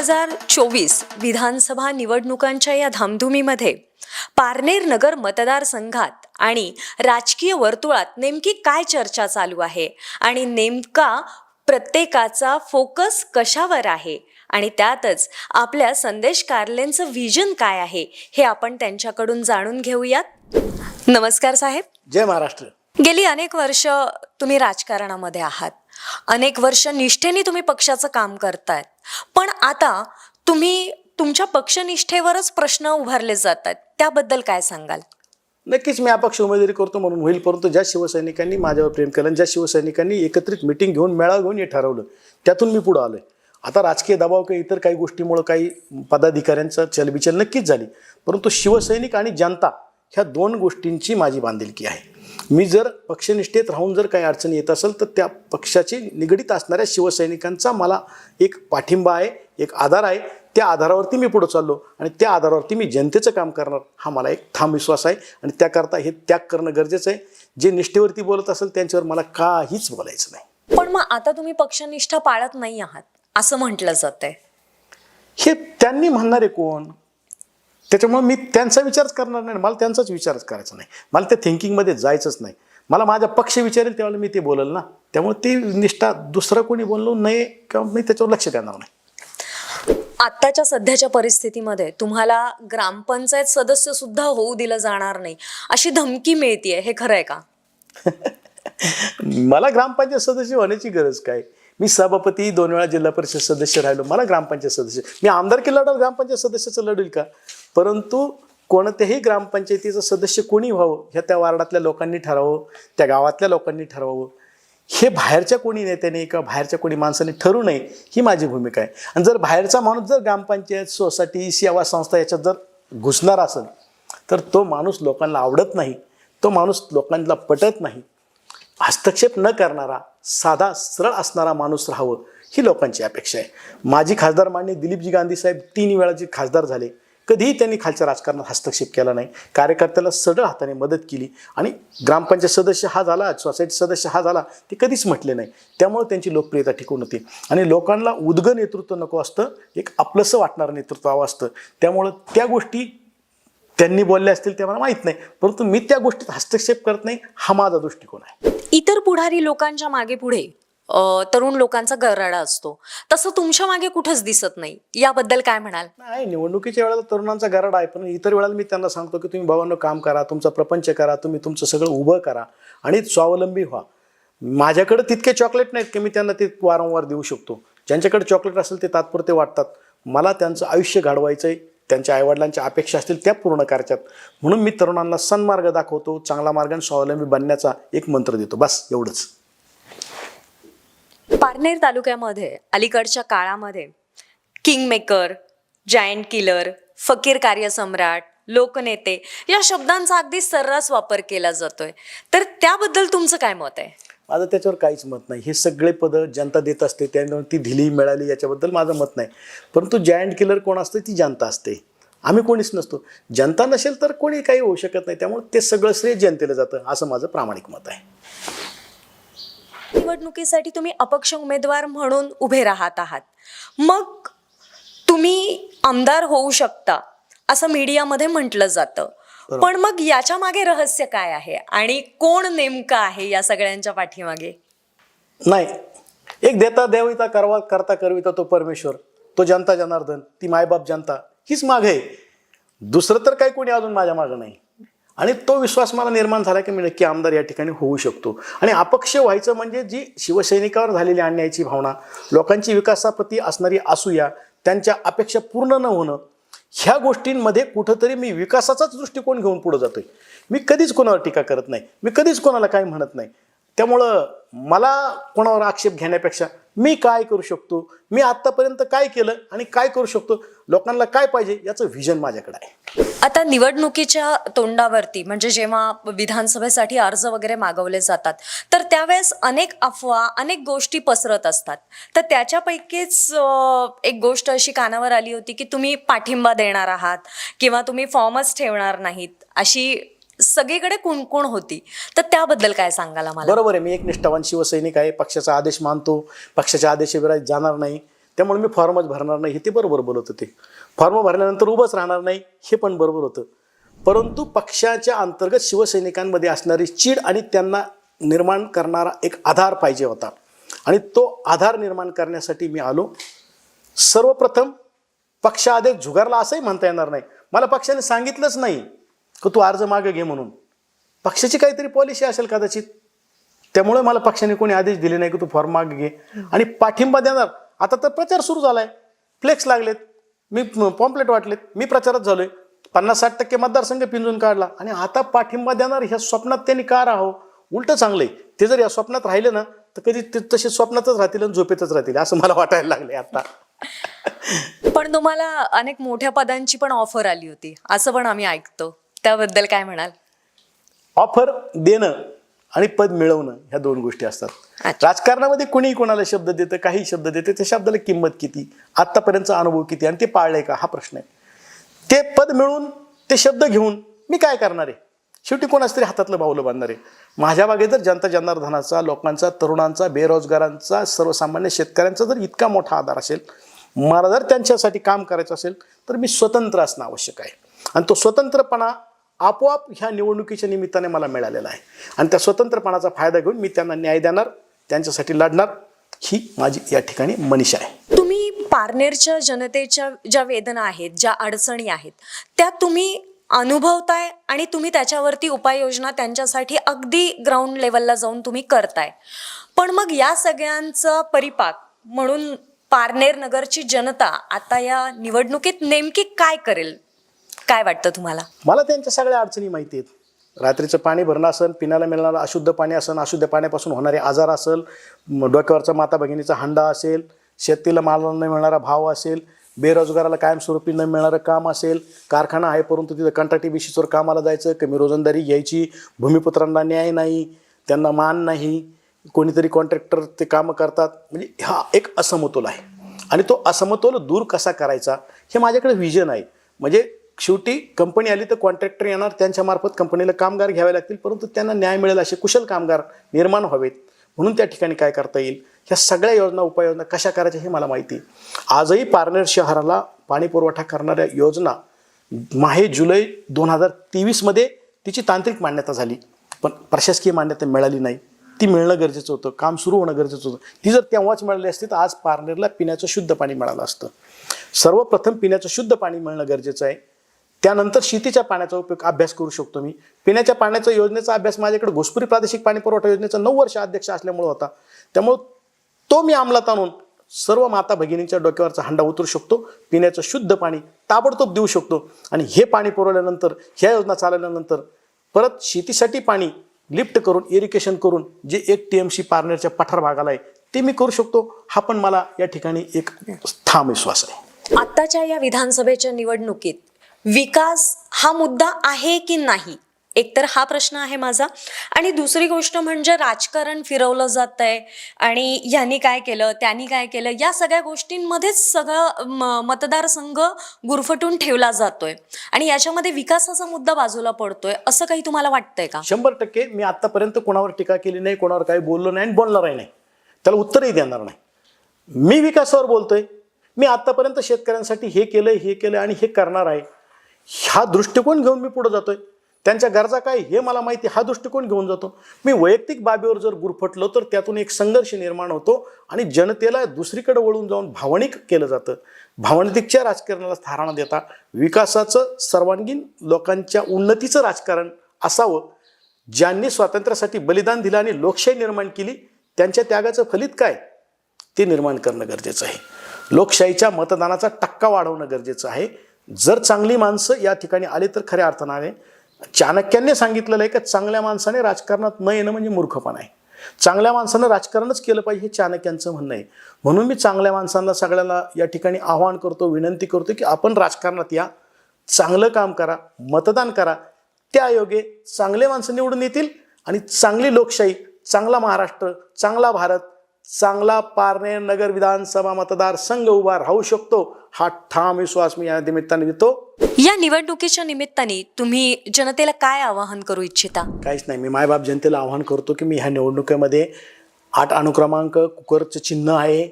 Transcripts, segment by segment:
हजार चोवीस विधानसभा निवडणुकांच्या या धामधुमीमध्ये पारनेर नगर मतदारसंघात आणि राजकीय वर्तुळात नेमकी काय चर्चा चालू आहे आणि नेमका प्रत्येकाचा फोकस कशावर आहे आणि त्यातच आपल्या संदेश कार्लेंचं व्हिजन काय आहे हे आपण त्यांच्याकडून जाणून घेऊयात. नमस्कार साहेब. जय महाराष्ट्र. गेली अनेक वर्ष तुम्ही राजकारणामध्ये आहात. अनेक वर्ष निष्ठेने तुम्ही पक्षाचं काम करतायत. पण आता तुम्ही तुमच्या पक्षनिष्ठेवरच प्रश्न उभारले जातात. त्याबद्दल काय सांगाल? नक्कीच मी अपक्ष उमेदवारी करतो म्हणून होईल परंतु ज्या शिवसैनिकांनी माझ्यावर प्रेम केलं ज्या शिवसैनिकांनी एकत्रित मिटिंग घेऊन मेळावा घेऊन हे ठरवलं त्यातून मी पुढं आलोय. आता राजकीय दबाव किंवा इतर काही गोष्टीमुळे काही पदाधिकाऱ्यांचा चलबिचल नक्कीच झाली परंतु शिवसैनिक आणि जनता ह्या दोन गोष्टींची माझी बांधिलकी आहे. मी जर पक्षनिष्ठेत राहून जर काही अडचणी येत असेल तर त्या पक्षाची निगडीत असणाऱ्या शिवसैनिकांचा मला एक पाठिंबा आहे एक आधार आहे. त्या आधारावरती मी पुढे चाललो आणि त्या आधारावरती मी जनतेचं काम करणार हा मला एक ठाम विश्वास आहे. आणि त्याकरता हे त्याग करणं गरजेचं आहे. जे निष्ठेवरती बोलत असेल त्यांच्यावर मला काहीच बोलायचं नाही. पण मग आता तुम्ही पक्षनिष्ठा पाळत नाही आहात असं म्हटलं जातंय. हे त्यांनी म्हणणारे कोण? त्याच्यामुळे मी त्यांचा विचारच करणार नाही. मला त्यांचाच विचारच करायचा नाही. मला त्या थिंकिंगमध्ये जायचंच नाही. मला माझा पक्ष विचारेल तेव्हा मी ते बोलेल ना. त्यामुळे ती निष्ठा दुसरं कोणी बोललो नाही किंवा मी त्याच्यावर लक्ष देणार नाही. आत्ताच्या सध्याच्या परिस्थितीमध्ये तुम्हाला ग्रामपंचायत सदस्य सुद्धा होऊ दिलं जाणार नाही. अशी धमकी मिळतीये. हे खरं आहे का? मला ग्रामपंचायत सदस्य होण्याची गरज काय? मी सभापती दोन वेळा जिल्हा परिषद सदस्य राहिलो. मला ग्रामपंचायत सदस्य. मी आमदार की ग्रामपंचायत सदस्याचं लढेल का? परंतु कोणत्याही ग्रामपंचायतीचं सदस्य कोणी व्हावं ह्या त्या वार्डातल्या लोकांनी ठरावं त्या गावातल्या लोकांनी ठरवावं हे बाहेरच्या कोणी नेत्याने किंवा बाहेरच्या कोणी माणसाने ठरू नये ही माझी भूमिका आहे. आणि जर बाहेरचा माणूस जर ग्रामपंचायत सोसायटी सेवा संस्था याच्यात जर घुसणार असेल तर तो माणूस लोकांना आवडत नाही तो माणूस लोकांना पटत नाही. हस्तक्षेप न करणारा साधा सरळ असणारा माणूस राहावं ही लोकांची अपेक्षा आहे. माझी खासदार मान्य दिलीपजी गांधी साहेब तीन वेळा जे खासदार झाले कधीही त्यांनी खालच्या राजकारणात हस्तक्षेप केला नाही. कार्यकर्त्याला सरळ हाताने मदत केली आणि ग्रामपंचायत सदस्य हा झाला सोसायटी सदस्य हा झाला ते कधीच म्हटले नाही. त्यामुळे त्यांची लोकप्रियता टिकून होती. आणि लोकांना उद्ग नेतृत्व नको असतं एक आपलंसं वाटणारं नेतृत्व हवं असतं. त्यामुळं त्या गोष्टी त्यांनी बोलल्या असतील ते मला माहीत नाही. परंतु मी त्या गोष्टीत हस्तक्षेप करत नाही हा माझा दृष्टिकोन आहे. इतर पुढारी लोकांच्या मागे पुढे तरुण लोकांचा गराडा असतो. तसं तुमच्या मागे कुठंच दिसत नाही. याबद्दल काय म्हणाल? नाही निवडणुकीच्या वेळेला तरुणांचा गराडा आहे पण इतर वेळेला मी त्यांना सांगतो की तुम्ही भावांनो काम करा तुमचा प्रपंच करा तुम्ही तुमचं सगळं उभं करा आणि स्वावलंबी व्हा. माझ्याकडे तितके चॉकलेट नाहीत की मी त्यांना ते वारंवार देऊ शकतो. ज्यांच्याकडे चॉकलेट असेल ते तात्पुरते वाटतात. मला त्यांचं आयुष्य घडवायचं आहे त्यांच्या आईवडिलांच्या अपेक्षा असतील त्या पूर्ण करायच्यात म्हणून मी तरुणांना सन्मार्ग दाखवतो चांगला मार्ग आणि स्वावलंबी बनण्याचा एक मंत्र देतो. बस एवढंच. पारनेर तालुक्यामध्ये अलीकडच्या काळामध्ये किंगमेकर जायंट किलर फकीर कार्यसम्राट लोकनेते या शब्दांचा अगदी सर्रास वापर केला जातोय. तर त्याबद्दल तुमचं काय मत आहे? माझं त्याच्यावर काहीच मत नाही. हे सगळे पदं जनता देत असते त्यामुळे ती दिली मिळाली याच्याबद्दल माझं मत नाही. परंतु जायंट किलर कोण असतं ती जनता असते. आम्ही कोणीच नसतो. जनता नसेल तर कोणी काही होऊ शकत नाही. त्यामुळे ते सगळं श्रेय जनतेला जातं असं माझं प्रामाणिक मत आहे. निवडणुकीसाठी तुम्ही अपक्ष उमेदवार म्हणून उभे राहत आहात. मग तुम्ही आमदार होऊ शकता असं मीडियामध्ये म्हटलं जातं. पण मग याच्या मागे रहस्य काय आहे? आणि कोण नेमकं आहे या सगळ्यांच्या पाठीमागे? नाही. एक देता देविता करवा करता करविता तो परमेश्वर तो जनता जनार्दन ती मायबाप जनता हीच माग आहे. दुसरं तर काही कोणी अजून माझ्या मागं नाही. आणि तो विश्वास मला निर्माण झाला की मी नक्की आमदार या ठिकाणी होऊ शकतो. आणि अपक्ष व्हायचं म्हणजे जी शिवसैनिकावर झालेली अन्यायाची भावना लोकांची विकासाप्रती असणारी असूया त्यांच्या अपेक्षा पूर्ण न होणं ह्या गोष्टींमध्ये कुठंतरी मी विकासाचाच दृष्टिकोन घेऊन पुढे जातोय. मी कधीच कोणावर टीका करत नाही. मी कधीच कोणाला काही म्हणत नाही. त्यामुळं मला कोणावर आक्षेप घेण्यापेक्षा मी काय करू शकतो? मी आत्तापर्यंत काय केलं आणि काय करू शकतो? लोकांना काय पाहिजे याचं व्हिजन माझ्याकडे आहे. आता निवडणुकीच्या तोंडावरती म्हणजे जेव्हा विधानसभेसाठी अर्ज वगैरे मागवले जातात तर त्यावेळेस अनेक अफवा अनेक गोष्टी पसरत असतात. तर त्याच्यापैकीच एक गोष्ट अशी कानावर आली होती की तुम्ही पाठिंबा देणार आहात किंवा तुम्ही फॉर्मच ठेवणार नाहीत अशी सगळीकडे कुणकुण होती? तर त्याबद्दल काय सांगाल मला बरोबर आहे. मी एक निष्ठावान शिवसैनिक आहे. पक्षाचा आदेश मानतो. पक्षाच्या आदेशाविरोधात जाणार नाही. त्यामुळे मी फॉर्मच भरणार नाही. हे ते बरोबर बोलत होते. फॉर्म भरल्यानंतर उभंच राहणार नाही. हे पण बरोबर होतं. परंतु पक्षाच्या अंतर्गत शिवसैनिकांमध्ये असणारी चीड आणि त्यांना निर्माण करणारा एक आधार पाहिजे होता. आणि तो आधार निर्माण करण्यासाठी मी आलो. सर्वप्रथम पक्षाआदेश झुगारला असंही म्हणता येणार नाही. मला पक्षाने सांगितलंच नाही. का तू अर्ज मागे घे म्हणून? पक्षाची काहीतरी पॉलिसी असेल कदाचित. त्यामुळे मला पक्षाने कोणी आदेश दिले नाही की तू फॉर्म मागे घे. आणि पाठिंबा देणार. आता तर प्रचार सुरू झालाय. फ्लेक्स लागलेत. मी पॉम्पलेट वाटलेत. मी प्रचारात झालोय. पन्नास साठ टक्के मतदारसंघ पिंजून काढला. आणि आता पाठिंबा देणार ह्या स्वप्नात त्यांनी का राहावं? उलट चांगलंय. ते जर या स्वप्नात राहिले ना तर कधी ते तसे स्वप्नातच राहतील आणि झोपेतच राहतील असं मला वाटायला लागले आता. पण तुम्हाला अनेक मोठ्या पदांची पण ऑफर आली होती. असं पण आम्ही ऐकतो. त्याबद्दल काय म्हणाल? ऑफर देणं आणि पद मिळवणं ह्या दोन गोष्टी असतात. राजकारणामध्ये कोणीही कोणाला शब्द देतं काही शब्द देते त्या शब्दाला किंमत किती आत्तापर्यंतचा अनुभव किती आणि ते पाळलंय का हा प्रश्न आहे. ते पद मिळून ते शब्द घेऊन मी काय करणार आहे? शेवटी कोणाच तरी हातातलं बाहुलं बांधणार आहे. माझ्या मागे जर जनता जनार्दनाचा लोकांचा तरुणांचा बेरोजगारांचा सर्वसामान्य शेतकऱ्यांचा जर इतका मोठा आधार असेल मला जर त्यांच्यासाठी काम करायचं असेल तर मी स्वतंत्र असणं आवश्यक आहे. आणि तो स्वतंत्रपणा आपोआप ह्या निवडणुकीच्या निमित्ताने मला मिळालेला आहे. आणि त्या स्वतंत्रपणाचा फायदा घेऊन मी त्यांना न्याय देणार त्यांच्यासाठी लढणार ही माझी या ठिकाणी मनीषा आहे. तुम्ही पारनेरच्या जनतेच्या ज्या वेदना आहेत ज्या अडचणी आहेत त्या तुम्ही अनुभवताय आणि तुम्ही त्याच्यावरती उपाययोजना त्यांच्यासाठी अगदी ग्राउंड लेवलला जाऊन तुम्ही करताय. पण मग या सगळ्यांचा परिपाक म्हणून पारनेर नगरची जनता आता या निवडणुकीत नेमकी काय करेल? काय वाटतं तुम्हाला? मला त्यांच्या सगळ्या अडचणी माहिती आहेत. रात्रीचं पाणी भरणं असेल पिण्याला मिळणारं अशुद्ध पाणी असेल अशुद्ध पाण्यापासून होणारे आजार असेल डोक्यावरचा माता भगिनीचा हंडा असेल शेतीला मालाला न मिळणारा भाव असेल बेरोजगाराला कायमस्वरूपी न मिळणारं काम असेल कारखाना आहे परंतु तिथं कंत्राटी बेसिसवर कामाला जायचं कमी रोजंदारी घ्यायची भूमिपुत्रांना न्याय नाही त्यांना मान नाही कोणीतरी कॉन्ट्रॅक्टर ते कामं करतात म्हणजे हा एक असमतोल आहे. आणि तो असमतोल दूर कसा करायचा हे माझ्याकडे व्हिजन आहे. म्हणजे शेवटी कंपनी आली तर कॉन्ट्रॅक्टर येणार त्यांच्या मार्फत कंपनीला कामगार घ्यावे लागतील परंतु त्यांना न्याय मिळेल असे कुशल कामगार निर्माण व्हावेत. म्हणून त्या ठिकाणी काय करता येईल? ह्या सगळ्या योजना उपाययोजना कशा करायच्या हे मला माहिती आहे. आजही पारनेर शहराला पाणी पुरवठा करणाऱ्या योजना माहे जुलै दोन हजार तेवीसमध्ये तिची तांत्रिक मान्यता झाली. पण प्रशासकीय मान्यता मिळाली नाही. ती मिळणं गरजेचं होतं काम सुरू होणं गरजेचं होतं. ती जर तेव्हाच मिळाली असती तर आज पारनेरला पिण्याचं शुद्ध पाणी मिळालं असतं. सर्वप्रथम पिण्याचं शुद्ध पाणी मिळणं गरजेचं आहे. त्यानंतर शेतीच्या पाण्याचा उपयोग अभ्यास करू शकतो मी. पिण्याच्या पाण्याचा योजनेचा अभ्यास माझ्याकडे घोसपुरी प्रादेशिक पाणी पुरवठा योजनेचा नऊ वर्ष अध्यक्ष असल्यामुळे होता. त्यामुळं तो मी अंमलात आणून सर्व माता भगिनींच्या डोक्यावरचा हंडा उतरू शकतो पिण्याचं शुद्ध पाणी ताबडतोब देऊ शकतो आणि हे पाणी पुरवल्यानंतर ह्या योजना चालवल्यानंतर परत शेतीसाठी पाणी लिफ्ट करून इरिगेशन करून जे एक टी एम सी पार्नरच्या पठार भागाला आहे ते मी करू शकतो. हा पण मला या ठिकाणी एक ठाम विश्वास आहे. आत्ताच्या या विधानसभेच्या निवडणुकीत विकास हा मुद्दा आहे की नाही? एकतर हा प्रश्न आहे माझा. आणि दुसरी गोष्ट म्हणजे राजकारण फिरवलं जात आहे आणि ह्यांनी काय केलं त्यांनी काय केलं या सगळ्या गोष्टींमध्येच सगळं म- मतदारसंघ गुरफटून ठेवला जातोय. आणि याच्यामध्ये विकासाचा मुद्दा बाजूला पडतोय. असं काही तुम्हाला वाटतंय का? शंभर टक्के. मी आतापर्यंत कोणावर टीका केली नाही कोणावर काही बोललो नाही आणि बोलणारही नाही. त्याला उत्तरही देणार नाही. मी विकासावर बोलतोय. मी आतापर्यंत शेतकऱ्यांसाठी हे केलंय हे केलं आणि हे करणार आहे. हा दृष्टिकोन घेऊन मी पुढे जातोय. त्यांच्या गरजा काय हे मला माहिती हा दृष्टिकोन घेऊन जातो. मी वैयक्तिक बाबीवर जर गुरफटलो तर त्यातून एक संघर्ष निर्माण होतो आणि जनतेला दुसरीकडे वळून जाऊन भावनिक केलं जातं. भावनिकच्या राजकारणाला स्थारणा देता विकासाचं सर्वांगीण लोकांच्या उन्नतीचं राजकारण असावं ज्यांनी स्वातंत्र्यासाठी बलिदान दिलं आणि लोकशाही निर्माण केली त्यांच्या त्यागाचं फलित काय? ते निर्माण करणं गरजेचं आहे. लोकशाहीच्या मतदानाचा टक्का वाढवणं गरजेचं आहे. जर चांगली माणसं या ठिकाणी आली तर खऱ्या अर्थाने. चाणक्यांनी सांगितलेलं आहे की चांगल्या माणसाने राजकारणात न येणं म्हणजे मूर्खपणा आहे. चांगल्या माणसानं राजकारणच केलं पाहिजे हे चाणक्यांचं म्हणणं आहे. म्हणून मी चांगल्या माणसांना सगळ्याला या ठिकाणी आवाहन करतो विनंती करतो की आपण राजकारणात या. चांगलं काम करा मतदान करा. त्या योगे चांगले माणसं निवडून येतील आणि चांगली लोकशाही चांगला महाराष्ट्र चांगला भारत चांगला पारनेर नगर विधानसभा मतदार संघ उभा राहू शकतो हा ठाम विश्वास मी या निमित्ताने देतो. या निवडणुकीच्या निमित्ताने तुम्ही जनतेला काय आवाहन करू इच्छिता? काहीच नाही मी मायबाप जनतेला आवाहन करतो की मी ह्या निवडणुकीमध्ये आठ अनुक्रमांक कुकरचं चिन्ह आहे.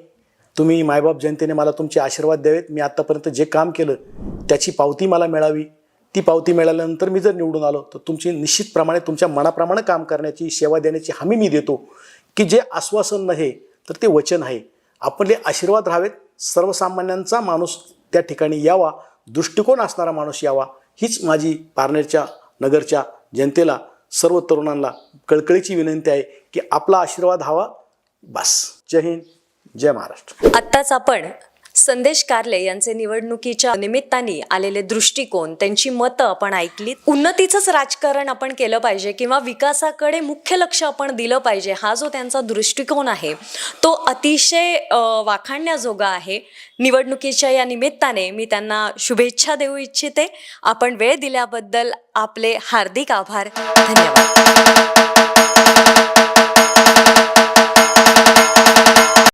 तुम्ही मायबाप जनतेने मला तुमचे आशीर्वाद द्यावेत. मी आत्तापर्यंत जे काम केलं त्याची पावती मला मिळावी. ती पावती मिळाल्यानंतर मी जर निवडून आलो तर तुमची निश्चितप्रमाणे तुमच्या मनाप्रमाणे काम करण्याची सेवा देण्याची हमी मी देतो. की जे आश्वासन नाही तर ते वचन आहे. आपले आशीर्वाद राहावेत. सर्वसामान्यांचा माणूस त्या ठिकाणी यावा. दृष्टिकोन असणारा माणूस यावा. हीच माझी पारनेरच्या नगरच्या जनतेला सर्व तरुणांना कळकळीची विनंती आहे की आपला आशीर्वाद हवा. बस. जय हिंद. जय महाराष्ट्र. आत्ताच आपण संदेश कारले यांचे निवडणुकीच्या निमित्ताने आलेले दृष्टिकोन त्यांची मतं आपण ऐकली उन्नतीचंच राजकारण आपण केलं पाहिजे किंवा विकासाकडे मुख्य लक्ष आपण दिलं पाहिजे हा जो त्यांचा दृष्टिकोन आहे तो अतिशय वाखाणण्याजोगा आहे. निवडणुकीच्या या निमित्ताने मी त्यांना शुभेच्छा देऊ इच्छिते. आपण वेळ दिल्याबद्दल आपले हार्दिक आभार. धन्यवाद.